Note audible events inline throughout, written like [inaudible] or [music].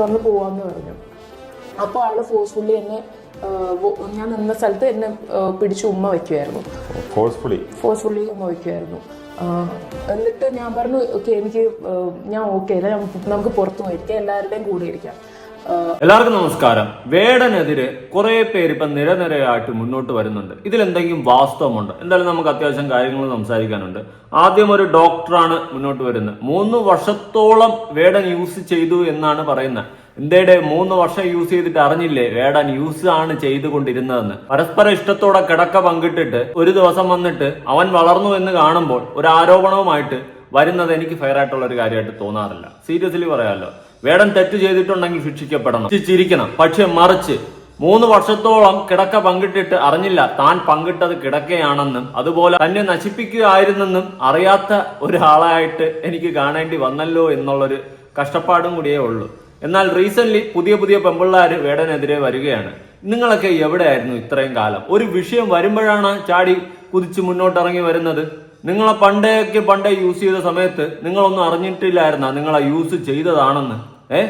തുറന്ന് പോവാന്ന് പറഞ്ഞു. അപ്പോൾ ആൾ ഫോഴ്സ്ഫുള്ളി എന്നെ ഞാൻ നിന്ന സ്ഥലത്ത് എന്നെ പിടിച്ച് ഉമ്മ വയ്ക്കുമായിരുന്നു ഫോഴ്സ്ഫുള്ളി ഫോഴ്സ്ഫുള്ളി ഉമ്മ വയ്ക്കുമായിരുന്നു എന്നിട്ട് ഞാൻ പറഞ്ഞു ഓക്കെ എനിക്ക് ഞാൻ ഓക്കെ നമുക്ക് പുറത്തു പോയിരിക്കാം എല്ലാവരുടെയും കൂടെ ഇരിക്കാം. എല്ലാവർക്കും നമസ്കാരം. വേടനെതിരെ കുറെ പേര് ഇപ്പൊ നിരനിരയായിട്ട് മുന്നോട്ട് വരുന്നുണ്ട്. ഇതിലെന്തെങ്കിലും വാസ്തവമുണ്ട്? എന്തായാലും നമുക്ക് അത്യാവശ്യം കാര്യങ്ങൾ സംസാരിക്കാനുണ്ട്. ആദ്യം ഒരു ഡോക്ടറാണ് മുന്നോട്ട് വരുന്നത്. മൂന്ന് വർഷത്തോളം വേടൻ യൂസ് ചെയ്തു എന്നാണ് പറയുന്നത്. എന്തേടെ മൂന്ന് വർഷം യൂസ് ചെയ്തിട്ട് അറിഞ്ഞില്ലേ? വേടൻ യൂസ് ആണ് ചെയ്തുകൊണ്ടിരുന്നതെന്ന്. പരസ്പര ഇഷ്ടത്തോടെ കിടക്ക പങ്കിട്ടിട്ട് ഒരു ദിവസം വന്നിട്ട് അവൻ വളർന്നു എന്ന് കാണുമ്പോൾ ഒരു ആരോപണവുമായിട്ട് വരുന്നത് എനിക്ക് ഫെയർ ആയിട്ടുള്ള ഒരു കാര്യമായിട്ട് തോന്നാറില്ല. സീരിയസ്ലി പറയാമല്ലോ വേടൻ തെറ്റ് ചെയ്തിട്ടുണ്ടെങ്കിൽ ശിക്ഷിക്കപ്പെടണം. ശിക്ഷിച്ചിരിക്കണം. പക്ഷെ മറിച്ച് മൂന്ന് വർഷത്തോളം കിടക്ക പങ്കിട്ടിട്ട് അറിഞ്ഞില്ല. താൻ പങ്കിട്ടത് കിടക്കയാണെന്നും അതുപോലെ തന്നെ നശിപ്പിക്കുകയായിരുന്നെന്നും അറിയാത്ത ഒരാളായിട്ട് എനിക്ക് കാണേണ്ടി വന്നല്ലോ എന്നുള്ളൊരു കഷ്ടപ്പാടും കൂടിയേ ഉള്ളൂ. എന്നാൽ റീസെന്റ് പുതിയ പുതിയ പെമ്പിള്ളാർ വേടനെതിരെ വരികയാണ്. നിങ്ങളൊക്കെ എവിടെയായിരുന്നു ഇത്രയും കാലം? ഒരു വിഷയം വരുമ്പോഴാണ് ചാടി കുതിച്ച് മുന്നോട്ടിറങ്ങി വരുന്നത്. നിങ്ങളെ പണ്ടേക്ക് പണ്ടേ യൂസ് ചെയ്ത സമയത്ത് നിങ്ങളൊന്നും അറിഞ്ഞിട്ടില്ലായിരുന്ന നിങ്ങളെ യൂസ് ചെയ്തതാണെന്ന്. ഏ?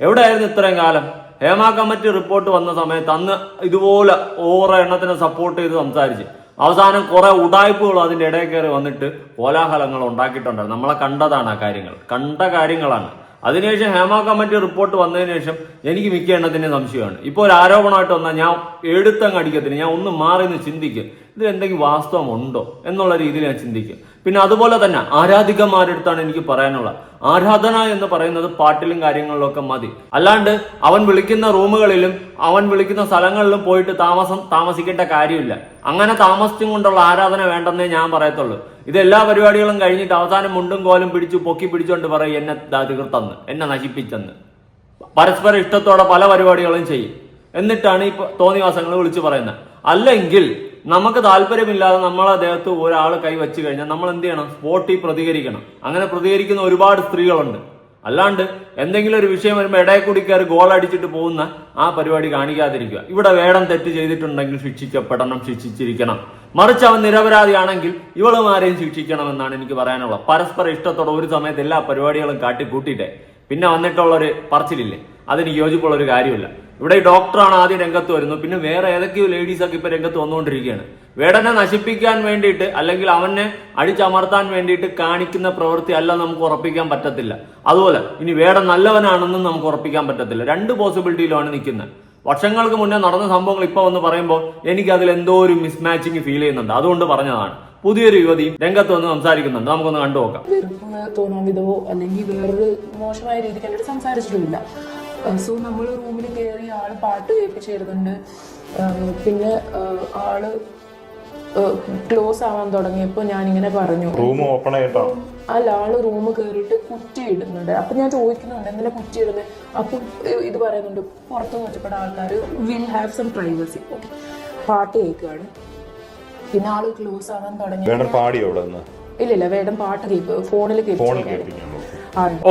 എവിടെയായിരുന്നു ഇത്രയും കാലം? ഹേമ കമ്മിറ്റി റിപ്പോർട്ട് വന്ന സമയത്ത് അന്ന് ഇതുപോലെ ഓവർ എണ്ണത്തിനെ സപ്പോർട്ട് ചെയ്ത് സംസാരിച്ച്. അവസാനം കുറെ ഉടായ്പകൾ അതിന്റെ ഇടയിൽ കയറി വന്നിട്ട് കോലാഹലങ്ങൾ ഉണ്ടാക്കിയിട്ടുണ്ടായിരുന്നു. നമ്മളെ കണ്ടതാണ് ആ കാര്യങ്ങൾ. കണ്ട കാര്യങ്ങളാണ്. അതിനുശേഷം ഹേമ കമ്മിറ്റി റിപ്പോർട്ട് വന്നതിന് ശേഷം എനിക്ക് മിക്ക എണ്ണത്തിന്റെ സംശയമാണ്. ഇപ്പോൾ ഒരു ആരോപണമായിട്ട് വന്നാൽ ഞാൻ എടുത്തങ്ങ് അടിക്കത്തില്ല. ഞാൻ ഒന്ന് മാറി നിന്ന് ചിന്തിക്കും. ഇത് എന്തെങ്കിലും വാസ്തവം ഉണ്ടോ എന്നുള്ള രീതിയിൽ ഞാൻ ചിന്തിക്കും. പിന്നെ അതുപോലെ തന്നെ ആരാധികമാരടുത്താണ് എനിക്ക് പറയാനുള്ളത്. ആരാധന എന്ന് പറയുന്നത് പാട്ടിലും കാര്യങ്ങളിലൊക്കെ മതി. അല്ലാണ്ട് അവൻ വിളിക്കുന്ന റൂമുകളിലും അവൻ വിളിക്കുന്ന സ്ഥലങ്ങളിലും പോയിട്ട് താമസം താമസിക്കേണ്ട കാര്യമില്ല. അങ്ങനെ താമസിച്ചും കൊണ്ടുള്ള ആരാധന വേണ്ടെന്നേ ഞാൻ പറയത്തുള്ളൂ. ഇത് എല്ലാ പരിപാടികളും കഴിഞ്ഞിട്ട് അവസാനം മുണ്ടും കോലും പിടിച്ചു പൊക്കി പിടിച്ചുകൊണ്ട് പറയും എന്നെ അധികൃത്തന്ന് എന്നെ നശിപ്പിച്ചെന്ന്. പരസ്പര ഇഷ്ടത്തോടെ പല പരിപാടികളും ചെയ്യും. എന്നിട്ടാണ് ഈ തോന്നിവാസങ്ങൾ വിളിച്ചു പറയുന്നത്. അല്ലെങ്കിൽ നമുക്ക് താല്പര്യമില്ലാതെ നമ്മൾ അദ്ദേഹത്ത് ഒരാൾ കൈ വെച്ച് കഴിഞ്ഞാൽ നമ്മൾ എന്ത് ചെയ്യണം? സ്പോട്ടിൽ പ്രതികരിക്കണം. അങ്ങനെ പ്രതികരിക്കുന്ന ഒരുപാട് സ്ത്രീകളുണ്ട്. അല്ലാണ്ട് എന്തെങ്കിലും ഒരു വിഷയം വരുമ്പോൾ ഇടയിൽ കൂടി കയറി ഗോൾ അടിച്ചിട്ട് പോകുന്ന ആ പരിപാടി കാണിക്കാതിരിക്കുക. ഇവിടെ വേടം തെറ്റ് ചെയ്തിട്ടുണ്ടെങ്കിൽ ശിക്ഷിക്കപ്പെടണം ശിക്ഷിച്ചിരിക്കണം. മറിച്ച് അവൻ നിരപരാധിയാണെങ്കിൽ ഇവളുമാരെയും ശിക്ഷിക്കണമെന്നാണ് എനിക്ക് പറയാനുള്ളത്. പരസ്പര ഇഷ്ടത്തോടെ ഒരു സമയത്ത് എല്ലാ പരിപാടികളും കാട്ടിക്കൂട്ടിയിട്ടേ. പിന്നെ വന്നിട്ടുള്ളൊരു പറച്ചിലില്ലേ? അതിന് യോജിപ്പുള്ള ഒരു കാര്യമില്ല. ഇവിടെ ഈ ഡോക്ടറാണ് ആദ്യം രംഗത്ത് വരുന്നത്. പിന്നെ വേറെ ഏതൊക്കെയോ ലേഡീസൊക്കെ ഇപ്പൊ രംഗത്ത് വന്നുകൊണ്ടിരിക്കുകയാണ്. വേടനെ നശിപ്പിക്കാൻ വേണ്ടിയിട്ട് അല്ലെങ്കിൽ അവനെ അടിച്ചമർത്താൻ വേണ്ടിയിട്ട് കാണിക്കുന്ന പ്രവൃത്തി അല്ല നമുക്ക് ഉറപ്പിക്കാൻ പറ്റത്തില്ല. അതുപോലെ ഇനി വേടൻ നല്ലവനാണെന്നും നമുക്ക് ഉറപ്പിക്കാൻ പറ്റത്തില്ല. രണ്ട് പോസിബിലിറ്റിയിലാണ് നിൽക്കുന്നത്. വർഷങ്ങൾക്ക് മുന്നേ നടന്ന സംഭവങ്ങൾ ഇപ്പൊ വന്ന് പറയുമ്പോൾ എനിക്ക് അതിൽ എന്തോ ഒരു മിസ്മാച്ചിങ് ഫീൽ ചെയ്യുന്നുണ്ട്. അതുകൊണ്ട് പറഞ്ഞതാണ്. പുതിയൊരു യുവതി രംഗത്ത് വന്ന് സംസാരിക്കുന്നുണ്ട്. നമുക്കൊന്ന് കണ്ടുനോക്കാം. തോന്നാൻ വിധവോ അല്ലെങ്കിൽ വേറൊരു മോശമായ രീതിക്ക് എന്നോട് സംസാരിച്ചിട്ടുമില്ല. സോ നമ്മൾ റൂമിൽ കയറി ആൾ പാട്ട് കേൾപ്പിച്ച് തരുന്നുണ്ട് പിന്നെ ആൾ ക്ലോസ് ആവാൻ തുടങ്ങിയപ്പോൾ ഞാനിങ്ങനെ പറഞ്ഞു. റൂം ഓപ്പൺ ആയിട്ടോ? അല്ല ആൾ റൂം കയറിയിട്ട് കുറ്റി ഇടുന്നുണ്ട്. അപ്പൊ ഞാൻ ചോദിക്കുന്നുണ്ട് എന്തിനാ കുറ്റി ഇടുന്നത് അപ്പൊ ഇത് പറയുന്നുണ്ട് പുറത്ത് വെച്ചപ്പെട്ട ആൾക്കാർ വിൽ ഹാവ് സം പ്രൈവസി പാട്ട് കേൾക്കുകയാണ് പിന്നെ ആൾ ക്ലോസ് ആവാൻ തുടങ്ങി. പാടിയോ ഇല്ല ഇല്ല വേടം പാട്ട് കേൾക്കും. ഫോണിൽ ഫോണിൽ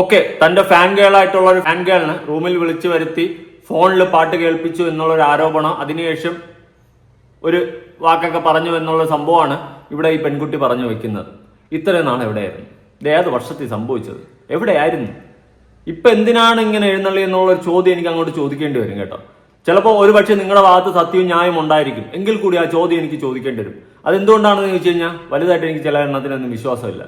ഓക്കെ തന്റെ ഫാൻ ഗേൾ ആയിട്ടുള്ള ഒരു ഫാൻ ഗേളിന് റൂമിൽ വിളിച്ചു വരുത്തി ഫോണിൽ പാട്ട് കേൾപ്പിച്ചു എന്നുള്ള ഒരു ആരോപണം. അതിനുശേഷം ഒരു വാക്കൊക്കെ പറഞ്ഞു എന്നുള്ള സംഭവമാണ് ഇവിടെ ഈ പെൺകുട്ടി പറഞ്ഞു വെക്കുന്നത്. ഇത്രയും നാൾ എവിടെയായിരുന്നു? ഇത് ഏത് വർഷത്തിൽ സംഭവിച്ചത്. എവിടെയായിരുന്നു? ഇപ്പൊ എന്തിനാണ് ഇങ്ങനെ എഴുന്നള്ളി എന്നുള്ള ഒരു ചോദ്യം എനിക്ക് അങ്ങോട്ട് ചോദിക്കേണ്ടി വരും കേട്ടോ. ചിലപ്പോൾ ഒരു പക്ഷേ നിങ്ങളുടെ ഭാഗത്ത് സത്യവും ന്യായം ഉണ്ടായിരിക്കും. എങ്കിൽ കൂടി ആ ചോദ്യം എനിക്ക് ചോദിക്കേണ്ടി വരും. അതെന്തുകൊണ്ടാണെന്ന് ചോദിച്ചു കഴിഞ്ഞാൽ വലുതായിട്ട് എനിക്ക് ചില എണ്ണത്തിനൊന്നും വിശ്വാസമില്ല.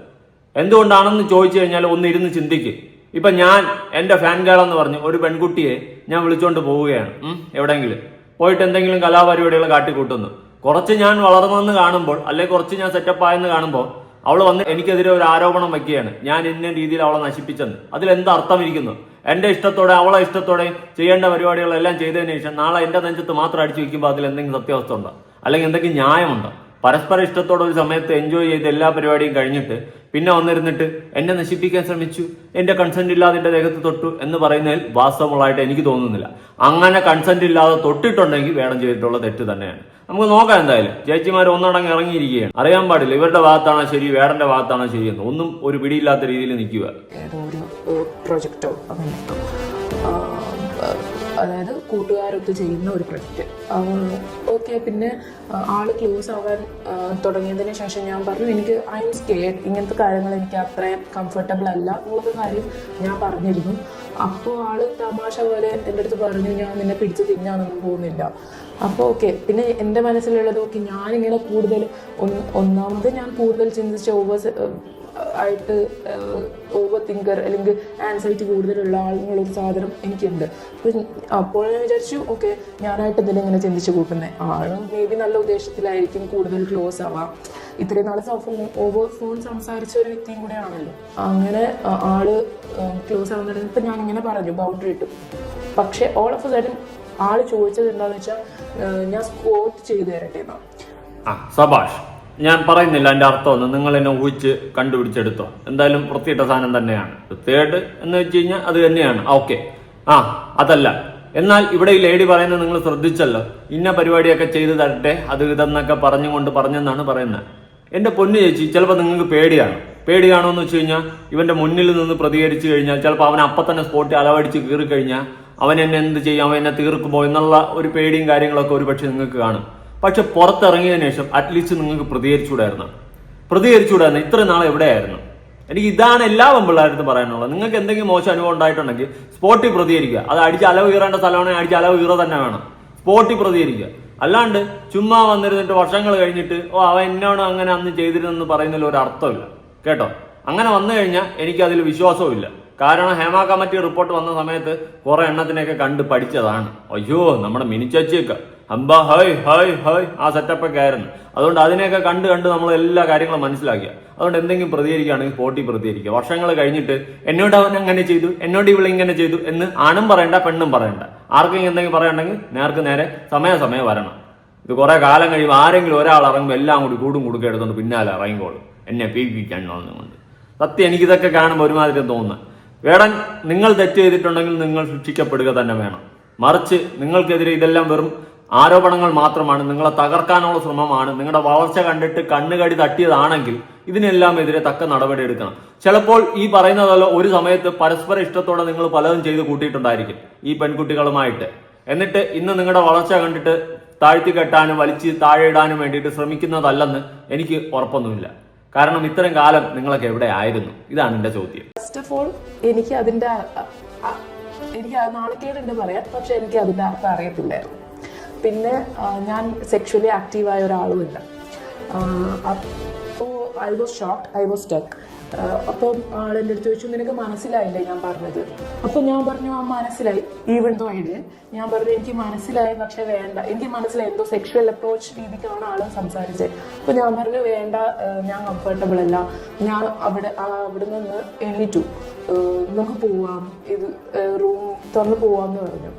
എന്തുകൊണ്ടാണെന്ന് ചോദിച്ചു കഴിഞ്ഞാൽ ഒന്ന് ഇരുന്ന് ചിന്തിക്ക്. ഇപ്പൊ ഞാൻ എന്റെ ഫാൻ ഗേൾ എന്ന് പറഞ്ഞു ഒരു പെൺകുട്ടിയെ ഞാൻ വിളിച്ചോണ്ട് പോവുകയാണ്. എവിടെങ്കിലും എവിടെയെങ്കിലും. പോയിട്ട് എന്തെങ്കിലും കലാപരിപാടികൾ കാട്ടിക്കൂട്ടുന്നു. കുറച്ച് ഞാൻ വളർന്നെന്ന് കാണുമ്പോൾ അല്ലെങ്കിൽ കുറച്ച് ഞാൻ സെറ്റപ്പ് ആയെന്ന് കാണുമ്പോൾ അവൾ വന്ന് എനിക്കെതിരെ ഒരു ആരോപണം വെക്കുകയാണ്. ഞാൻ ഇന്ന രീതിയിൽ അവളെ നശിപ്പിച്ചെന്ന്. അതിൽ എന്ത് അർത്ഥം ഇരിക്കുന്നു എന്റെ ഇഷ്ടത്തോടെ അവളെ ഇഷ്ടത്തോടെ ചെയ്യേണ്ട പരിപാടികളെല്ലാം ചെയ്തതിന് ശേഷം നാളെ എന്റെ നെഞ്ചത്ത് മാത്രം അടിച്ചു വെക്കുമ്പോൾ അതിൽ എന്തെങ്കിലും സത്യാവസ്ഥ ഉണ്ടോ? അല്ലെങ്കിൽ എന്തെങ്കിലും ന്യായമുണ്ടോ? പരസ്പര ഇഷ്ടത്തോടെ ഒരു സമയത്ത് എൻജോയ് ചെയ്ത് എല്ലാ പരിപാടിയും കഴിഞ്ഞിട്ട് പിന്നെ വന്നിരുന്നിട്ട് എന്നെ നശിപ്പിക്കാൻ ശ്രമിച്ചു എന്റെ കൺസെന്റ് ഇല്ലാതെ എന്റെ ദേഹത്ത് തൊട്ടു എന്ന് പറയുന്നതിൽ വാസ്തവമുള്ളതായിട്ട് എനിക്ക് തോന്നുന്നില്ല. അങ്ങനെ കൺസെന്റ് ഇല്ലാതെ തൊട്ടിട്ടുണ്ടെങ്കിൽ വേണം ചെയ്തിട്ടുള്ള തെറ്റ് തന്നെയാണ്. നമുക്ക് നോക്കാം എന്തായാലും. ചേച്ചിമാർ ഒന്നടങ്ങ് ഇറങ്ങിയിരിക്കുകയാണ്. അറിയാൻ പാടില്ല ഇവരുടെ ഭാഗത്താണോ ശരി വേടന്റെ ഭാഗത്താണോ ശരി എന്ന് ഒന്നും ഒരു പിടിയില്ലാത്ത രീതിയിൽ നിൽക്കുക. ഏതോ ഒരു അതായത് കൂട്ടുകാരൊത്ത് ചെയ്യുന്ന ഒരു പ്രൊജക്റ്റ്. ഓക്കെ പിന്നെ ആൾ ക്ലോസ് ആവാൻ തുടങ്ങിയതിന് ശേഷം ഞാൻ പറഞ്ഞു എനിക്ക് ഐ എം സ്കേഡ് ഇങ്ങനത്തെ കാര്യങ്ങൾ എനിക്ക് അത്രയും കംഫർട്ടബിൾ അല്ല. എന്നുള്ള കാര്യം ഞാൻ പറഞ്ഞിരുന്നു. അപ്പോൾ ആൾ തമാശ പോലെ എന്റെ അടുത്ത് പറഞ്ഞു ഞാൻ നിന്നെ പിടിച്ച് തിന്നാനൊന്നും പോകുന്നില്ല. അപ്പോൾ ഓക്കെ പിന്നെ എന്റെ മനസ്സിലുള്ളത് ഓക്കെ ഞാനിങ്ങനെ കൂടുതൽ ഒന്ന് ഒന്നാമത് ഞാൻ കൂടുതൽ ചിന്തിച്ച ഓവർ ആയിട്ട് ഓവർ തിങ്കർ അല്ലെങ്കിൽ ആൻസൈറ്റി കൂടുതലുള്ള ആളുകളൊരു സാധനം എനിക്കുണ്ട്. അപ്പം അപ്പോൾ ഞാൻ വിചാരിച്ചു ഓക്കെ ഞാനായിട്ട് ഇതിൽ ഇങ്ങനെ ചിന്തിച്ച് കൂട്ടുന്നത് ആളും മേ ബി നല്ല ഉദ്ദേശത്തിലായിരിക്കും കൂടുതൽ ക്ലോസ് ആവാം. ഇത്രയും നാളെ ഓവർ ഫോൺ സംസാരിച്ച ഒരു വ്യക്തിയും കൂടെ ആണല്ലോ. അങ്ങനെ ആൾ ക്ലോസ് ഇപ്പം ഞാൻ ഇങ്ങനെ പറഞ്ഞു ബൗണ്ടറി ഇട്ടു. പക്ഷേ ഓൾ ഓഫ് സഡൻ ആൾ ചോദിച്ചത് എന്താണെന്ന് വെച്ചാൽ ഞാൻ സ്കോട്ട് ചെയ്തു തരട്ടെ എന്നാ. സബാഷ്. ഞാൻ പറയുന്നില്ല അതിന്റെ അർത്ഥമൊന്നും നിങ്ങൾ എന്നെ ഊഹിച്ച് കണ്ടുപിടിച്ചെടുത്തോ. എന്തായാലും വൃത്തിയിട്ട സാധനം തന്നെയാണ്. തേർഡ് എന്ന് വെച്ച് കഴിഞ്ഞാൽ അത് തന്നെയാണ്. ഓക്കെ ആ അതല്ല. എന്നാൽ ഇവിടെ ഈ ലേഡി പറയുന്നത് നിങ്ങൾ ശ്രദ്ധിച്ചല്ലോ. ഇന്ന പരിപാടിയൊക്കെ ചെയ്തു തരട്ടെ അത് ഇതെന്നൊക്കെ പറഞ്ഞുകൊണ്ട് പറഞ്ഞെന്നാണ് പറയുന്നത്. എന്റെ പൊന്നു ചേച്ചി ചിലപ്പോൾ നിങ്ങൾക്ക് പേടിയാണ്. പേടിയാണോ എന്ന് വെച്ച് കഴിഞ്ഞാൽ ഇവന്റെ മുന്നിൽ നിന്ന് പ്രതികരിച്ചു കഴിഞ്ഞാൽ ചിലപ്പോൾ അവൻ അപ്പം തന്നെ സ്പോട്ടിൽ അലവടിച്ച് കീറി കഴിഞ്ഞാൽ അവൻ എന്നെ എന്ത് ചെയ്യും? അവൻ എന്നെ തീർക്കുമോ? എന്നുള്ള ഒരു പേടിയും കാര്യങ്ങളൊക്കെ ഒരു പക്ഷെ നിങ്ങൾക്ക് കാണും. പക്ഷെ പുറത്തിറങ്ങിയതിനു ശേഷം അറ്റ്ലീസ്റ്റ് നിങ്ങൾക്ക് പ്രതികരിച്ചുകൂടായിരുന്നു. പ്രതികരിച്ചുകൂടായിരുന്നു. ഇത്ര നാളെ എവിടെയായിരുന്നു? എനിക്ക് ഇതാണ് എല്ലാ പെമ്പിള്ളാരത്തും പറയാനുള്ളത്. നിങ്ങൾക്ക് എന്തെങ്കിലും മോശം അനുഭവം ഉണ്ടായിട്ടുണ്ടെങ്കിൽ സ്പോട്ടിൽ പ്രതികരിക്കുക. അത് അടിച്ച് അലവ് കീറേണ്ട സ്ഥലമാണെങ്കിൽ അടിച്ച് അലവ് കീറ തന്നെ വേണം. സ്പോട്ടിൽ പ്രതികരിക്കുക. അല്ലാണ്ട് ചുമ്മാ വന്നിരുന്നിട്ട് വർഷങ്ങൾ കഴിഞ്ഞിട്ട് ഓ അവൻ എന്നോട് അങ്ങനെ അന്ന് ചെയ്തിരുന്നെന്ന് പറയുന്നതിൽ ഒരു അർത്ഥമില്ല. കേട്ടോ? അങ്ങനെ വന്നു കഴിഞ്ഞാൽ എനിക്ക് അതിൽ വിശ്വാസവും ഇല്ല. കാരണം ഹേമ കമ്മിറ്റി റിപ്പോർട്ട് വന്ന സമയത്ത് കുറെ എണ്ണത്തിനെയൊക്കെ കണ്ട് പഠിച്ചതാണ്. അയ്യോ നമ്മുടെ മിനിച്ചേച്ചിയൊക്കെ അമ്പ ഹൈ ഹൈ ഹൈ ആ സെറ്റപ്പൊക്കെ ആയിരുന്നു. അതുകൊണ്ട് അതിനെയൊക്കെ കണ്ട് കണ്ട് നമ്മൾ എല്ലാ കാര്യങ്ങളും മനസ്സിലാക്കിയ. അതുകൊണ്ട് എന്തെങ്കിലും പ്രതികരിക്കുകയാണെങ്കിൽ പോട്ടി പ്രതികരിക്കുക. വർഷങ്ങൾ കഴിഞ്ഞിട്ട് എന്നോട് അവൻ അങ്ങനെ ചെയ്തു എന്നോട് ഇവിടെ ഇങ്ങനെ ചെയ്തു എന്ന് ആണും പറയണ്ട പെണ്ണും പറയണ്ട. ആർക്കെങ്കിലും എന്തെങ്കിലും പറയണമെങ്കിൽ നേർക്ക് നേരെ സമയം വരണം. ഇത് കുറേ കാലം കഴിയുമ്പോൾ ആരെങ്കിലും ഒരാൾ ഇറങ്ങുമ്പോൾ എല്ലാം കൂടി കൂടും കുടുക്ക എടുത്തുകൊണ്ട് പിന്നാലെ ഇറങ്ങിക്കോളും. എന്നെ പീപ്പിക്കാൻ കൊണ്ട് സത്യം എനിക്കിതൊക്കെ കാണുമ്പോൾ ഒരുമാതിരി തോന്നുന്നത് വേടൻ നിങ്ങൾ തെറ്റ് ചെയ്തിട്ടുണ്ടെങ്കിൽ നിങ്ങൾ ശിക്ഷിക്കപ്പെടുക തന്നെ വേണം. മറിച്ച് നിങ്ങൾക്കെതിരെ ഇതെല്ലാം വെറും ആരോപണങ്ങൾ മാത്രമാണ് നിങ്ങളെ തകർക്കാനുള്ള ശ്രമമാണ് നിങ്ങളുടെ വളർച്ച കണ്ടിട്ട് കണ്ണുകടി തട്ടിയതാണെങ്കിൽ ഇതിനെല്ലാം എതിരെ തക്ക നടപടി എടുക്കണം. ചിലപ്പോൾ ഈ പറയുന്നതല്ലോ ഒരു സമയത്ത് പരസ്പര ഇഷ്ടത്തോടെ നിങ്ങൾ പലതും ചെയ്ത് കൂട്ടിയിട്ടുണ്ടായിരിക്കും ഈ പെൺകുട്ടികളുമായിട്ട്. എന്നിട്ട് ഇന്ന് നിങ്ങളുടെ വളർച്ച കണ്ടിട്ട് താഴ്ത്തി കെട്ടാനും വലിച്ച് താഴെ ഇടാനും വേണ്ടിയിട്ട് ശ്രമിക്കുന്നതല്ലെന്ന് എനിക്ക് ഉറപ്പൊന്നുമില്ല. കാരണം ഇത്രയും കാലം നിങ്ങളൊക്കെ എവിടെ ആയിരുന്നു? ഇതാണ് എന്റെ ചോദ്യം. ഫസ്റ്റ് ഓഫ് ഓൾ എനിക്ക് അതിന്റെ എനിക്ക് നാണക്കേടുണ്ട് പറയാൻ പക്ഷെ എനിക്ക് അതിന്റെ അർത്ഥം അറിയത്തില്ലായിരുന്നു. പിന്നെ ഞാൻ സെക്ഷലി ആക്റ്റീവായ ഒരാളുമില്ല. അപ്പോൾ I was shock I was stuck അപ്പം ആളെന്റെ അടുത്ത് ചോദിച്ചു നിനക്ക് മനസ്സിലായില്ലേ? ഞാൻ പറഞ്ഞത്. അപ്പോൾ ഞാൻ പറഞ്ഞു ആ മനസ്സിലായി. ഈവൻ ദോ ഐഡിയ ഞാൻ പറഞ്ഞു എനിക്ക് മനസ്സിലായി പക്ഷെ വേണ്ട. എനിക്ക് മനസ്സിലായി എന്തോ സെക്ഷൽ അപ്രോച്ച് രീതിക്കാണ് ആൾ സംസാരിച്ചത് അപ്പോൾ ഞാൻ പറഞ്ഞു വേണ്ട ഞാൻ കംഫർട്ടബിൾ അല്ല. ഞാൻ അവിടെ അവിടെ നിന്ന് എണീറ്റു. നമുക്ക് പോവാം. ഇത് റൂം തുറന്ന് പോവാന്ന് പറഞ്ഞു.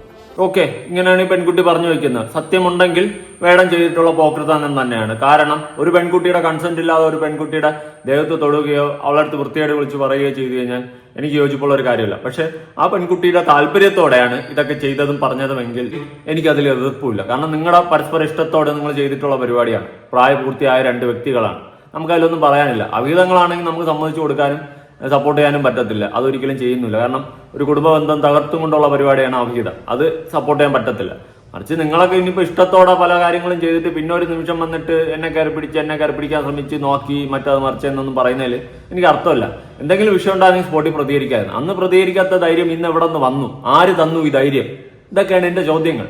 ഓക്കെ ഇങ്ങനെയാണ് ഈ പെൺകുട്ടി പറഞ്ഞു വെക്കുന്നത്. സത്യമുണ്ടെങ്കിൽ വേടം ചെയ്തിട്ടുള്ള പോക്രതാനം തന്നെയാണ്. കാരണം ഒരു പെൺകുട്ടിയുടെ കൺസെന്റ് ഇല്ലാതെ ഒരു പെൺകുട്ടിയുടെ ദേഹത്ത് തൊടുകയോ അവളടുത്ത് വൃത്തിയായിട്ട് വിളിച്ച് പറയുകയോ ചെയ്തു കഴിഞ്ഞാൽ എനിക്ക് യോജിപ്പുള്ള ഒരു കാര്യമില്ല. പക്ഷെ ആ പെൺകുട്ടിയുടെ താല്പര്യത്തോടെയാണ് ഇതൊക്കെ ചെയ്തതും പറഞ്ഞതുമെങ്കിൽ എനിക്കതിൽ എതിർപ്പില്ല കാരണം നിങ്ങളുടെ പരസ്പര ഇഷ്ടത്തോടെ നിങ്ങൾ ചെയ്തിട്ടുള്ള പരിപാടിയാണ്. പ്രായപൂർത്തിയായ രണ്ട് വ്യക്തികളാണ്. നമുക്കതിലൊന്നും പറയാനില്ല. അവിഹിതങ്ങളാണെങ്കിൽ നമുക്ക് സമ്മതിച്ചു കൊടുക്കാനും സപ്പോർട്ട് ചെയ്യാനും പറ്റത്തില്ല. അതൊരിക്കലും ചെയ്യുന്നില്ല. കാരണം ഒരു കുടുംബ ബന്ധം തകർത്തും കൊണ്ടുള്ള പരിപാടിയാണ് അവിഹിതം അത് സപ്പോർട്ട് ചെയ്യാൻ പറ്റത്തില്ല. മറിച്ച് നിങ്ങളൊക്കെ ഇനിയിപ്പോൾ ഇഷ്ടത്തോടെ പല കാര്യങ്ങളും ചെയ്തിട്ട് പിന്നെ ഒരു നിമിഷം വന്നിട്ട് എന്നെ കയറി പിടിച്ച് എന്നെ കയറി പിടിക്കാൻ ശ്രമിച്ച് നോക്കി മറ്റത് മറിച്ച് എന്നൊന്നും പറയുന്നതിൽ എനിക്ക് അർത്ഥമില്ല. എന്തെങ്കിലും വിഷയം ഉണ്ടായിരുന്നെങ്കിൽ സ്പോട്ടിൽ പ്രതികരിക്കായിരുന്നു അന്ന് പ്രതികരിക്കാത്ത ധൈര്യം ഇന്ന് എവിടെ നിന്ന് വന്നു? ആര് തന്നു ഈ ധൈര്യം? ഇതൊക്കെയാണ് എന്റെ ചോദ്യങ്ങൾ.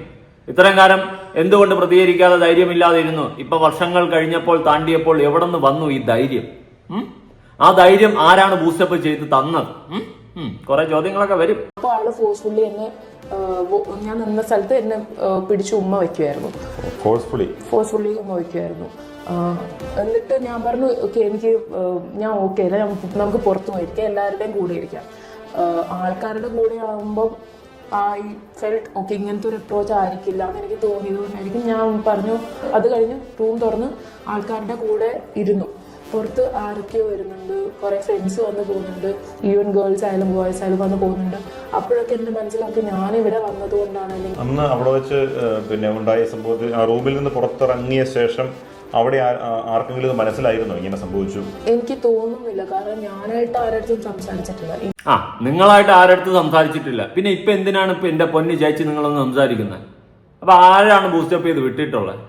ഇത്രയും കാലം എന്തുകൊണ്ട് പ്രതികരിക്കാതെ ധൈര്യമില്ലാതെ ഇരുന്നു ഇപ്പൊ വർഷങ്ങൾ കഴിഞ്ഞപ്പോൾ താണ്ടിയപ്പോൾ എവിടെ നിന്ന് വന്നു ഈ ധൈര്യം? ആ ധൈര്യം ആരാണ് ബൂസ്റ്റപ്പ് ചെയ്ത് തന്നത്. കുറെ ചോദ്യങ്ങളൊക്കെ വരും. അപ്പോൾ ആൾ ഫോഴ്സ്ഫുള്ളി എന്നെ ഞാൻ നിന്ന സ്ഥലത്ത് എന്നെ പിടിച്ചു ഉമ്മ വയ്ക്കുമായിരുന്നു ഫോഴ്സ്ഫുള്ളി ഫോഴ്സ്ഫുള്ളി ഉമ്മ വയ്ക്കുമായിരുന്നു എന്നിട്ട് ഞാൻ പറഞ്ഞു ഓക്കെ എനിക്ക് ഞാൻ ഓക്കെ അല്ല നമുക്ക് പുറത്തു പോയിരിക്കാം എല്ലാവരുടെയും കൂടെ ഇരിക്കാം. ആൾക്കാരുടെ കൂടെ ആകുമ്പോൾ ഐ ഫെൽറ്റ് ഓക്കെ ഇങ്ങനത്തെ ഒരു അപ്രോച്ച് ആയിരിക്കില്ല എന്ന് എനിക്ക് തോന്നിയതുകൊണ്ടായിരിക്കും ഞാൻ പറഞ്ഞു അത് കഴിഞ്ഞ് റൂം തുറന്ന് ആൾക്കാരുടെ കൂടെ ഇരുന്നു. പുറത്ത് ആരൊക്കെയോ വരുന്നുണ്ട്. കുറേ ഫ്രണ്ട്സ് വന്ന് പോകുന്നുണ്ട്. ഈവൻ ഗേൾസ് ആയാലും ബോയ്സ് ആയാലും വന്ന് പോകുന്നുണ്ട്. അപ്പോഴൊക്കെ എന്റെ മനസ്സിലാക്കി ഞാനിവിടെ വന്നതുകൊണ്ടാണ് അല്ലെങ്കിൽ അന്ന് അവിടെ വെച്ച് പിന്നെ ഉണ്ടായ സംഭവത്തിൽ ആ റൂമിൽ നിന്ന് പുറത്തിറങ്ങിയ ശേഷം അവിടെ ആർക്കെങ്കിലും ഇത് മനസ്സിലായിരുന്നോ? ഇങ്ങനെ സംഭവിച്ചു. എനിക്ക് തോന്നുന്നില്ല. കാരണം ഞാനായിട്ട് ആരടുത്തും സംസാരിച്ചിട്ടില്ല. ആ നിങ്ങളായിട്ട് ആരടുത്ത് സംസാരിച്ചിട്ടില്ല. പിന്നെ ഇപ്പൊ എന്തിനാണ് ഇപ്പൊ എന്റെ പൊന്നി ചേച്ചി നിങ്ങളൊന്ന് സംസാരിക്കുന്നത് അപ്പൊ ആരാണ് ബൂസ്റ്റപ്പ് ചെയ്ത് വിട്ടിട്ടുള്ളത്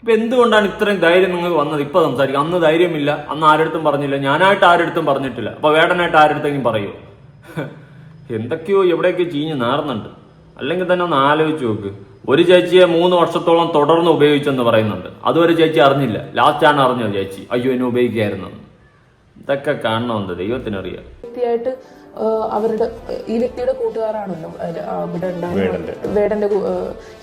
ഇപ്പൊ എന്തുകൊണ്ടാണ് ഇത്രയും ധൈര്യം നിങ്ങൾക്ക് വന്നത്? ഇപ്പൊ സംസാരിക്കുക അന്ന് ധൈര്യമില്ല. അന്ന് ആരടുത്തും പറഞ്ഞില്ല. ഞാനായിട്ട് ആരടുത്തും പറഞ്ഞിട്ടില്ല. അപ്പൊ വേടനായിട്ട് ആരടുത്തെങ്കിലും പറയൂ? [laughs] എന്തൊക്കെയോ എവിടെയൊക്കെ ചീഞ്ഞ് നാറുന്നുണ്ട്. അല്ലെങ്കിൽ തന്നെ ഒന്ന് ആലോചിച്ച് നോക്ക്. ഒരു ചേച്ചിയെ മൂന്ന് വർഷത്തോളം തുടർന്ന് ഉപയോഗിച്ചെന്ന് പറയുന്നുണ്ട്. അതുവരെ ചേച്ചി അറിഞ്ഞില്ല. ലാസ്റ്റാണ് അറിഞ്ഞത് ചേച്ചി. അയ്യോ എന്നെ ഉപയോഗിക്കായിരുന്നു ഇതൊക്കെ കാണണമെന്ന് ദൈവത്തിനറിയാം. വ്യക്തിയായിട്ട് അവരുടെ ഈ വ്യക്തിയുടെ കൂട്ടുകാരാണല്ലോ അവിടെ വേടന്റെ.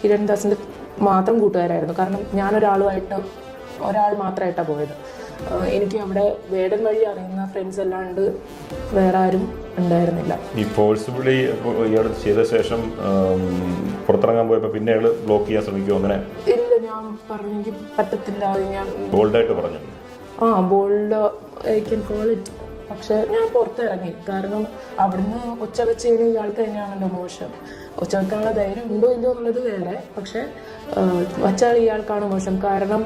ഹിരൺദാസിന്റെ മാത്രം കൂട്ടുകാരായിരുന്നു. കാരണം ഞാനൊരാളുമായിട്ട് ഒരാൾ മാത്രമായിട്ടാണ് പോയത്. എനിക്ക് അവിടെ വേടൻ വഴി അറിയുന്ന ഫ്രണ്ട്സ് അല്ലാണ്ട് വേറെ ആരും ഉണ്ടായിരുന്നില്ല. ഈ ഫോഴ്സിബിളി ഇയാൾ ചെയ്ത ശേഷം പുറത്തിറങ്ങാൻ പോയപ്പോൾ പിന്നെ അയാൾ ബ്ലോക്ക് ചെയ്യാൻ ശ്രമിക്കുമോ അങ്ങനെ? ഇല്ല ഞാൻ പറഞ്ഞെങ്കിൽ പറ്റത്തില്ല. ഞാൻ ബോൾഡായിട്ട് പറഞ്ഞു. ആ bold I can call it പക്ഷെ ഞാൻ പുറത്തിറങ്ങി. കാരണം അവിടുന്ന് ഒച്ച വെച്ച് കഴിഞ്ഞാൽ ഇയാൾക്ക് തന്നെയാണല്ലോ മോശം. ഒച്ച വെക്കാനുള്ള ധൈര്യം ഉണ്ടോ ഇല്ലോ എന്നുള്ളത് വേറെ. പക്ഷെ വച്ചാൽ ഇയാൾക്കാണ് മോശം. കാരണം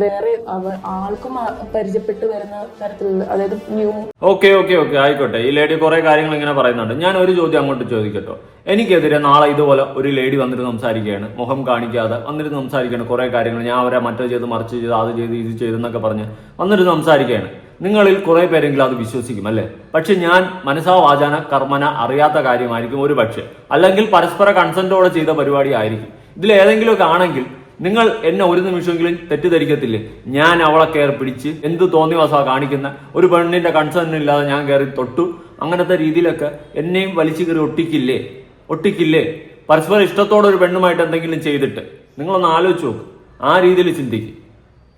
വേറെ അവ ആൾക്കും പരിചയപ്പെട്ട് വരുന്ന തരത്തിലുള്ള അതായത് ന്യൂ ഓക്കെ ഓക്കെ ഓക്കെ. ആയിക്കോട്ടെ. ഈ ലേഡി കുറെ കാര്യങ്ങൾ ഇങ്ങനെ പറയുന്നുണ്ട്. ഞാൻ ഒരു ചോദ്യം അങ്ങോട്ട് ചോദിക്കട്ടോ. എനിക്കെതിരെ നാളെ ഇതുപോലെ ഒരു ലേഡി വന്നിട്ട് സംസാരിക്കുകയാണ്. മുഖം കാണിക്കാതെ വന്നിട്ട് സംസാരിക്കുകയാണ് കുറെ കാര്യങ്ങൾ. ഞാൻ അവരെ മറ്റേ ചെയ്ത് മറിച്ച് ചെയ്ത് അത് ചെയ്ത് ഇത് ചെയ്തെന്നൊക്കെ പറഞ്ഞ് വന്നിട്ട് സംസാരിക്കുകയാണ്. നിങ്ങളിൽ കുറേ പേരെങ്കിലും അത് വിശ്വസിക്കും അല്ലേ? പക്ഷെ ഞാൻ മനസ്സാ വാചാന കർമ്മന അറിയാത്ത കാര്യമായിരിക്കും ഒരു പക്ഷേ. അല്ലെങ്കിൽ പരസ്പര കൺസെന്റോടെ ചെയ്ത പരിപാടി ആയിരിക്കും. ഇതിൽ ഏതെങ്കിലുമൊക്കെ ആണെങ്കിൽ നിങ്ങൾ എന്നെ ഒരു നിമിഷമെങ്കിലും തെറ്റിദ്ധരിക്കത്തില്ലേ? ഞാൻ അവളെ കയറി പിടിച്ച് എന്ത് തോന്നിവാസാ കാണിക്കുന്ന? ഒരു പെണ്ണിന്റെ കൺസേൺ ഇല്ലാതെ ഞാൻ കയറി തൊട്ടു. അങ്ങനത്തെ രീതിയിലൊക്കെ എന്നെയും വലിച്ചു കയറി ഒട്ടിക്കില്ലേ? ഒട്ടിക്കില്ലേ? പരസ്പരം ഇഷ്ടത്തോടെ ഒരു പെണ്ണുമായിട്ട് എന്തെങ്കിലും ചെയ്തിട്ട് നിങ്ങളൊന്ന് ആലോചിച്ച് നോക്ക്. ആ രീതിയിൽ ചിന്തിക്കും.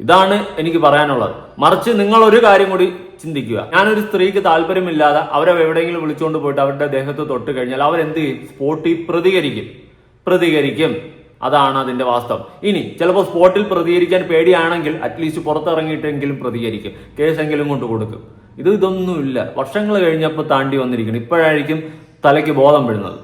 ഇതാണ് എനിക്ക് പറയാനുള്ളത്. മറിച്ച് നിങ്ങൾ ഒരു കാര്യം കൂടി ചിന്തിക്കുക. ഞാനൊരു സ്ത്രീക്ക് താല്പര്യമില്ലാതെ അവരെ എവിടെയെങ്കിലും വിളിച്ചുകൊണ്ട് പോയിട്ട് അവരുടെ ദേഹത്ത് തൊട്ട് കഴിഞ്ഞാൽ അവരെന്ത് ചെയ്യും? സ്പോട്ടിൽ പ്രതികരിക്കും. പ്രതികരിക്കും. അതാണ് അതിന്റെ വാസ്തവം. ഇനി ചിലപ്പോൾ സ്പോട്ടിൽ പ്രതികരിക്കാൻ പേടിയാണെങ്കിൽ അറ്റ്ലീസ്റ്റ് പുറത്തിറങ്ങിയിട്ടെങ്കിലും പ്രതികരിക്കും. കേസെങ്കിലും കൊണ്ട് കൊടുക്കും. ഇത് ഇതൊന്നുമില്ല. വർഷങ്ങൾ കഴിഞ്ഞപ്പോൾ താണ്ടി വന്നിരിക്കുന്നു. ഇപ്പോഴായിരിക്കും തലയ്ക്ക് ബോധം വീഴുന്നത്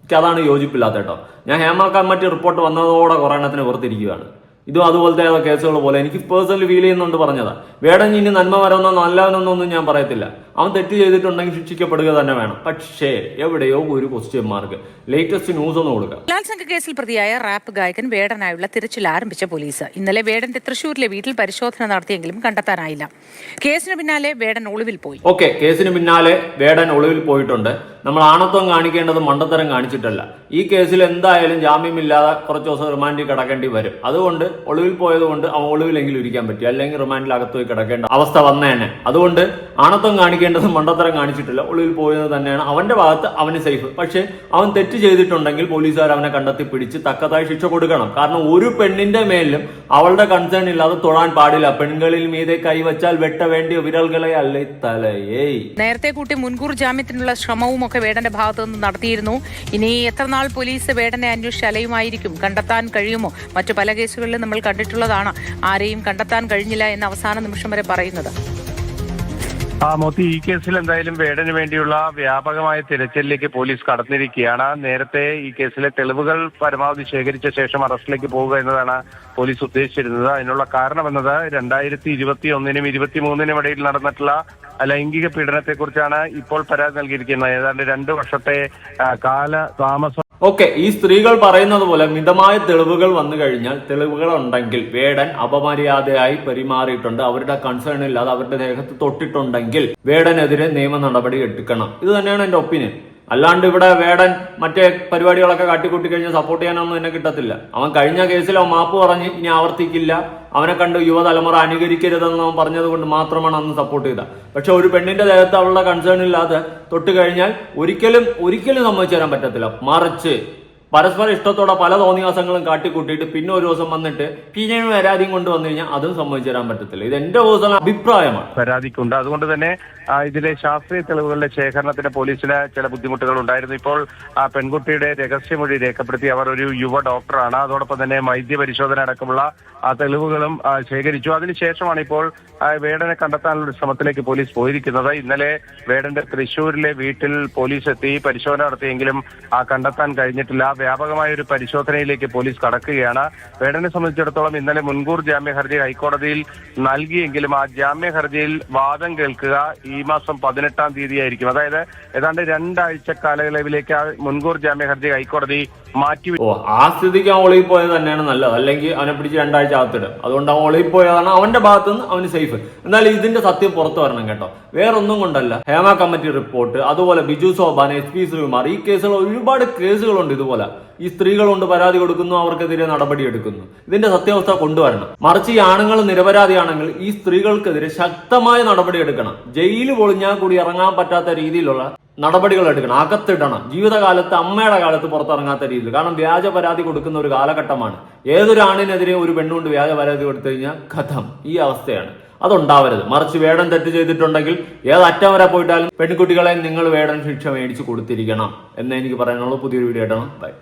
എനിക്ക് അതാണ് യോജിപ്പില്ലാത്ത കേട്ടോ. ഞാൻ ഹേമ കമ്മിറ്റി റിപ്പോർട്ട് വന്നതോടെ കുറേ എണ്ണത്തിന് പുറത്തിരിക്കുകയാണ് ഇതും അതുപോലത്തെ തന്നെ കേസുകൾ പോലെ എനിക്ക് പേഴ്സണലി ഫീൽ ചെയ്യുന്നുണ്ട് പറഞ്ഞതാ. വേടൻ ഇനി നന്മ വരണമെന്നോ നല്ലവനെന്നൊന്നും ഞാൻ പറയത്തില്ല. അവൻ തെറ്റ് ചെയ്തിട്ടുണ്ടെങ്കിൽ ശിക്ഷിക്കപ്പെടുക തന്നെ വേണം. പക്ഷേ എവിടെയോ ഒരു ക്വസ്റ്റ്യൻ മാർക്ക് ലേറ്റസ്റ്റ് ന്യൂസ് ഒന്ന് കൊടുക്കുക ബലാത്സംഗ കേസിൽ പ്രതിയായ റാപ്പ് ഗായകൻ വേടനായുള്ള തിരച്ചിൽ ആരംഭിച്ച പോലീസ്. ഇന്നലെ വേടന്റെ തൃശൂരിലെ വീട്ടിൽ പരിശോധന നടത്തിയെങ്കിലും കണ്ടെത്താനായില്ല. കേസിന് പിന്നാലെ വേടൻ ഒളിവിൽ പോയി. ഓക്കെ കേസിന് പിന്നാലെ വേടൻ ഒളിവിൽ പോയിട്ടുണ്ട്. നമ്മൾ ആണത്വം കാണിക്കേണ്ടത് മണ്ടത്തരം കാണിച്ചിട്ടല്ല. ഈ കേസിൽ എന്തായാലും ജാമ്യമില്ലാതെ കുറച്ച് ദിവസം റിമാൻഡിൽ കിടക്കേണ്ടി വരും. അതുകൊണ്ട് ഒളിവിൽ പോയതുകൊണ്ട് അവൻ ഒളിവിലെങ്കിലും ഇരിക്കാൻ പറ്റി. അല്ലെങ്കിൽ റിമാൻഡിൽ അകത്ത് പോയി കിടക്കേണ്ട അവസ്ഥ വന്നേനെ. അതുകൊണ്ട് ആണത്വം കാണിക്കേണ്ടത് മണ്ടത്തരം കാണിച്ചിട്ടില്ല. ഒളിവിൽ പോയത് തന്നെയാണ് അവന്റെ ഭാഗത്ത് അവന് സേഫ് പക്ഷേ അവൻ തെറ്റ് ചെയ്തിട്ടുണ്ടെങ്കിൽ പോലീസുകാർ അവനെ കണ്ടെത്തി പിടിച്ച് തക്കതായി ശിക്ഷ കൊടുക്കണം. കാരണം ഒരു പെണ്ണിന്റെ മേലും അവളുടെ കൺസേൺ ഇല്ലാതെ തൊഴാൻ പാടില്ല. പെൺകളിൽ മീതെ കൈവച്ചാൽ വെട്ട വേണ്ടിയ വിരൽകളെ അല്ലേ തലയേ. നേരത്തെ കൂട്ടി മുൻകൂർ ജാമ്യത്തിനുള്ള ശ്രമവും ഒക്കെ വേടന്റെ ഭാഗത്തു നിന്ന് നടത്തിയിരുന്നു. ഇനി എത്ര നാൾ പോലീസ് വേടനെ അന്വേഷിച്ച് അലയുമായിരിക്കും? കണ്ടെത്താൻ കഴിയുമോ? മറ്റു പല കേസുകളിലും നമ്മൾ കണ്ടിട്ടുള്ളതാണ്. ആരെയും കണ്ടെത്താൻ കഴിഞ്ഞില്ല എന്ന് അവസാന നിമിഷം വരെ പറയുന്നത്. ആ മോത്തി ഈ കേസിൽ എന്തായാലും വേടന് വേണ്ടിയുള്ള വ്യാപകമായ തിരച്ചിലേക്ക് പോലീസ് കടന്നിരിക്കുകയാണ്. നേരത്തെ ഈ കേസിലെ തെളിവുകൾ പരമാവധി ശേഖരിച്ച ശേഷം അറസ്റ്റിലേക്ക് പോവുക എന്നതാണ് പോലീസ് ഉദ്ദേശിച്ചിരുന്നത്. അതിനുള്ള കാരണം എന്നത് രണ്ടായിരത്തി ഇരുപത്തി ഒന്നിനും ഇരുപത്തി മൂന്നിനും ഇടയിൽ നടന്നിട്ടുള്ള ലൈംഗിക പീഡനത്തെക്കുറിച്ചാണ് ഇപ്പോൾ പരാതി നൽകിയിരിക്കുന്നത്. ഏതാണ്ട് രണ്ട് വർഷത്തെ കാല താമസം ഓക്കെ ഈ സ്ത്രീകൾ പറയുന്നത് പോലെ മിതമായ തെളിവുകൾ വന്നു കഴിഞ്ഞാൽ തെളിവുകൾ ഉണ്ടെങ്കിൽ വേടൻ അപമര്യാദയായി പെരുമാറിയിട്ടുണ്ട്. അവരുടെ കൺസേൺ ഇല്ലാതെ അവരുടെ ദേഹത്ത് തൊട്ടിട്ടുണ്ടെങ്കിൽ വേടനെതിരെ നിയമ നടപടി എടുക്കണം. ഇത് തന്നെയാണ് എന്റെ ഒപ്പീനിയൻ അല്ലാണ്ട് ഇവിടെ വേടൻ മറ്റേ പരിപാടികളൊക്കെ കാട്ടിക്കൂട്ടി കഴിഞ്ഞാൽ സപ്പോർട്ട് ചെയ്യാനൊന്നും എന്നെ കിട്ടത്തില്ല. അവൻ കഴിഞ്ഞ കേസിൽ അവൻ മാപ്പ് പറഞ്ഞ് ഇനി ആവർത്തിക്കില്ല. അവനെ കണ്ട് യുവതലമുറ അനുകരിക്കരുതെന്ന് അവൻ പറഞ്ഞത് കൊണ്ട് മാത്രമാണ് അന്ന് സപ്പോർട്ട് ചെയ്തത്. പക്ഷെ ഒരു പെണ്ണിന്റെ ദേഹത്ത് അവളുടെ കൺസേൺ ഇല്ലാതെ തൊട്ട് കഴിഞ്ഞാൽ ഒരിക്കലും ഒരിക്കലും സമ്മതിച്ചു തരാൻ പറ്റത്തില്ല. മറിച്ച് പരസ്പര ഇഷ്ടത്തോടെ പല തോന്നിയാസങ്ങളും കാട്ടിക്കൂട്ടിയിട്ട് പിന്നെ ഒരു ദിവസം വന്നിട്ട് പിന്നെ പരാതിയും കൊണ്ട് വന്നു കഴിഞ്ഞാൽ അതും സംഭവിച്ചു തരാൻ പറ്റത്തില്ല. ഇത് എന്റെ പേഴ്സണൽ അഭിപ്രായമാണ്. പരാതിക്കുണ്ട്. അതുകൊണ്ട് തന്നെ ഇതിലെ ശാസ്ത്രീയ തെളിവുകളുടെ ശേഖരണത്തിന് പോലീസിന് ചില ബുദ്ധിമുട്ടുകൾ ഉണ്ടായിരുന്നു. ഇപ്പോൾ ആ പെൺകുട്ടിയുടെ രഹസ്യമൊഴി രേഖപ്പെടുത്തി അവർ ഒരു യുവ ഡോക്ടറാണ് അതോടൊപ്പം തന്നെ വൈദ്യ പരിശോധന അടക്കമുള്ള ആ തെളിവുകളും ശേഖരിച്ചു. അതിനുശേഷമാണ് ഇപ്പോൾ വേടനെ കണ്ടെത്താനുള്ള ശ്രമത്തിലേക്ക് പോലീസ് പോയിരിക്കുന്നത്. ഇന്നലെ വേടന്റെ തൃശൂരിലെ വീട്ടിൽ പോലീസ് എത്തി പരിശോധന നടത്തിയെങ്കിലും ആ കണ്ടെത്താൻ കഴിഞ്ഞിട്ടില്ല. വ്യാപകമായ ഒരു പരിശോധനയിലേക്ക് പോലീസ് കടക്കുകയാണ്. വേടനെ സംബന്ധിച്ചിടത്തോളം ഇന്നലെ മുൻകൂർ ജാമ്യ ഹർജി ഹൈക്കോടതിയിൽ നൽകിയെങ്കിലും ആ ജാമ്യ ഹർജിയിൽ വാദം കേൾക്കുക ഈ മാസം പതിനെട്ടാം തീയതി ആയിരിക്കും അതായത് ഏതാണ്ട് രണ്ടാഴ്ച കാലയളവിലേക്ക് ആ മുൻകൂർ ജാമ്യ ഹർജി ഹൈക്കോടതി മാറ്റി ഓ ആ സ്ഥിതിക്ക് അവൻ ഒളിയിൽ പോയത് തന്നെയാണ് നല്ലത്. അല്ലെങ്കിൽ അവനെ പിടിച്ച് രണ്ടാഴ്ച അകത്തിടും. അതുകൊണ്ട് അവൻ ഒളിയിൽ പോയതാണ് അവന്റെ ഭാഗത്ത് നിന്ന് അവന് സേഫ്. എന്നാൽ ഇതിന്റെ സത്യം പുറത്തു വരണം കേട്ടോ. വേറൊന്നും കൊണ്ടല്ല. ഹേമ കമ്മിറ്റി റിപ്പോർട്ട് അതുപോലെ ബിജു സോബാൻ എസ് പി ശ്രീകുമാർ ഈ കേസുകൾ ഒരുപാട് കേസുകളുണ്ട് ഇതുപോലെ. ഈ സ്ത്രീകളുണ്ട് പരാതി കൊടുക്കുന്നു അവർക്കെതിരെ നടപടി എടുക്കുന്നു ഇതിന്റെ സത്യാവസ്ഥ കൊണ്ടുവരണം. മറിച്ച് ഈ ആണുങ്ങൾ നിരപരാധിയാണെങ്കിൽ ഈ സ്ത്രീകൾക്കെതിരെ ശക്തമായ നടപടി എടുക്കണം ജയിലിൽ പൊളിഞ്ഞാൽ കൂടി ഇറങ്ങാൻ പറ്റാത്ത രീതിയിലുള്ള നടപടികൾ എടുക്കണം അകത്തിടണം. ജീവിതകാലത്ത് അമ്മയുടെ കാലത്ത് പുറത്തിറങ്ങാത്ത രീതിയിൽ. കാരണം വ്യാജ പരാതി കൊടുക്കുന്ന ഒരു കാലഘട്ടമാണ്. ഏതൊരു ആണിനെതിരെ ഒരു പെണ്ണുകൊണ്ട് വ്യാജ പരാതി കൊടുത്തു കഴിഞ്ഞാൽ കഥം ഈ അവസ്ഥയാണ്. അതുണ്ടാവരുത്. മറിച്ച് വേടൻ തെറ്റ് ചെയ്തിട്ടുണ്ടെങ്കിൽ ഏത് അറ്റം വരെ പോയിട്ടാലും പെൺകുട്ടികളെ നിങ്ങൾ വേടൻ ശിക്ഷ മേടിച്ച് കൊടുത്തിരിക്കണം എന്ന് എനിക്ക് പറയാനുള്ളൂ. പുതിയൊരു വീഡിയോ ആയിട്ടാണ് ബൈ